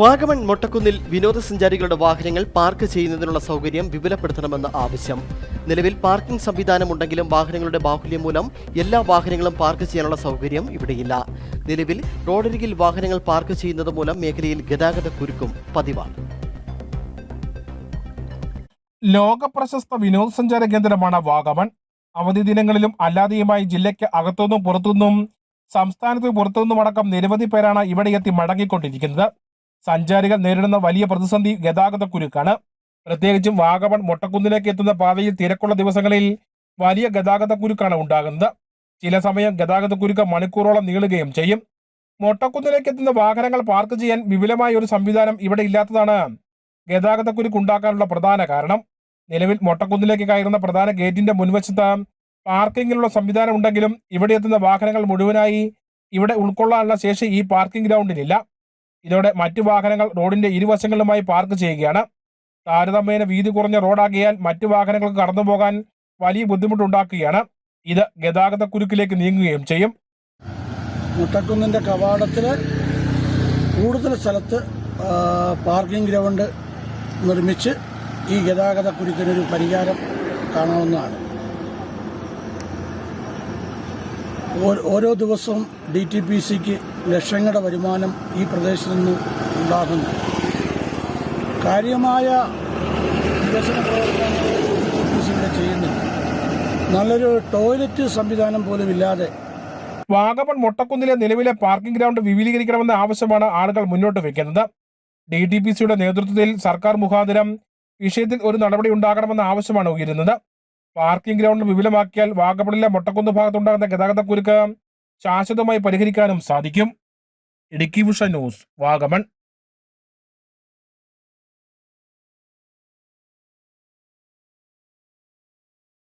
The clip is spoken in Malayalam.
വാഗമൺ മൊട്ടക്കുന്നിൽ വിനോദസഞ്ചാരികളുടെ വാഹനങ്ങൾ പാർക്ക് ചെയ്യുന്നതിനുള്ള സൗകര്യം വിപുലപ്പെടുത്തണമെന്ന് ആവശ്യം. നിലവിൽ പാർക്കിംഗ് സംവിധാനമുണ്ടെങ്കിലും വാഹനങ്ങളുടെ ബാഹുല്യം മൂലം എല്ലാ വാഹനങ്ങളും പാർക്ക് ചെയ്യാനുള്ള സൗകര്യം ഇവിടെയില്ല. നിലവിൽ റോഡരികിൽ വാഹനങ്ങൾ പാർക്ക് ചെയ്യുന്നത് മൂലം മേഖലയിൽ ഗതാഗത കുരുക്കും പതിവാണ്. ലോക പ്രശസ്ത വിനോദസഞ്ചാര കേന്ദ്രമാണ് വാഗമൺ. അവധി ദിനങ്ങളിലും അല്ലാതെയുമായി ജില്ലയ്ക്ക് അകത്തുനിന്നും പുറത്തുനിന്നും സംസ്ഥാനത്ത് പുറത്തുനിന്നും അടക്കം നിരവധി പേരാണ് ഇവിടെ എത്തി മടങ്ങിക്കൊണ്ടിരിക്കുന്നത്. സഞ്ചാരികൾ നേരിടുന്ന വലിയ പ്രതിസന്ധി ഗതാഗത കുരുക്കാണ്. പ്രത്യേകിച്ചും വാഗമൺ മൊട്ടക്കുന്നിലേക്ക് എത്തുന്ന പാതയിൽ തിരക്കുള്ള ദിവസങ്ങളിൽ വലിയ ഗതാഗത കുരുക്കാണ് ഉണ്ടാകുന്നത്. ചില സമയം ഗതാഗത കുരുക്ക് മണിക്കൂറോളം നീളുകയും ചെയ്യും. മൊട്ടക്കുന്നിലേക്ക് എത്തുന്ന വാഹനങ്ങൾ പാർക്ക് ചെയ്യാൻ വിപുലമായ ഒരു സംവിധാനം ഇവിടെ ഇല്ലാത്തതാണ് ഗതാഗത കുരുക്ക് ഉണ്ടാക്കാനുള്ള പ്രധാന കാരണം. നിലവിൽ മൊട്ടക്കുന്നിലേക്ക് കയറുന്ന പ്രധാന ഗേറ്റിന്റെ മുൻവശത്ത് പാർക്കിങ്ങിനുള്ള സംവിധാനം ഉണ്ടെങ്കിലും ഇവിടെ എത്തുന്ന വാഹനങ്ങൾ മുഴുവനായി ഇവിടെ ഉൾക്കൊള്ളാനുള്ള ശേഷി ഈ പാർക്കിംഗ് ഗ്രൗണ്ടിലില്ല. ഇതോടെ മറ്റു വാഹനങ്ങൾ റോഡിന്റെ ഇരുവശങ്ങളിലുമായി പാർക്ക് ചെയ്യുകയാണ്. താരതമ്യേന വീതി കുറഞ്ഞ റോഡാകിയാൽ മറ്റു വാഹനങ്ങൾക്ക് കടന്നു പോകാൻ വലിയ ബുദ്ധിമുട്ടുണ്ടാക്കുകയാണ്. ഇത് ഗതാഗത കുരുക്കിലേക്ക് നീങ്ങുകയും ചെയ്യും. മുട്ടക്കുന്നിന്റെ കവാടത്തിൽ കൂടുതൽ സ്ഥലത്ത് പാർക്കിംഗ് ഗ്രൗണ്ട് നിർമ്മിച്ച് ഈ ഗതാഗത കുരുക്കിനൊരു പരിഹാരം കാണാവുന്നതാണ്. ഓരോ ദിവസവും ഡി ടി പി സിക്ക് ലക്ഷങ്ങളുടെ വരുമാനം ഈ പ്രദേശത്തു നിന്ന് ഉണ്ടാകുന്നു. കാര്യമായ വികസന പ്രവർത്തനങ്ങൾ ഡി ടി നല്ലൊരു ടോയ്ലറ്റ് സംവിധാനം പോലും ഇല്ലാതെ വാഗമൺ മുട്ടക്കുന്നിലെ നിലവിലെ പാർക്കിംഗ് ഗ്രൗണ്ട് വിപുലീകരിക്കണമെന്ന ആവശ്യമാണ് ആളുകൾ മുന്നോട്ട് വയ്ക്കുന്നത് ഡി ടി പി സിയുടെ നേതൃത്വത്തിൽ സർക്കാർ മുഖാന്തരം വിഷയത്തിൽ ഒരു നടപടി ഉണ്ടാകണമെന്ന ആവശ്യമാണ് ഉയരുന്നത്. പാർക്കിംഗ് ഗ്രൗണ്ട് വിപുലമാക്കിയാൽ വാഗമണിലെ മൊട്ടക്കുന്ന് ഭാഗത്തുണ്ടാകുന്ന ഗതാഗത കുരുക്ക് ശാശ്വതമായി പരിഹരിക്കാനും സാധിക്കും. ഇടുക്കി വിഷ ന്യൂസ് വാഗമൺ.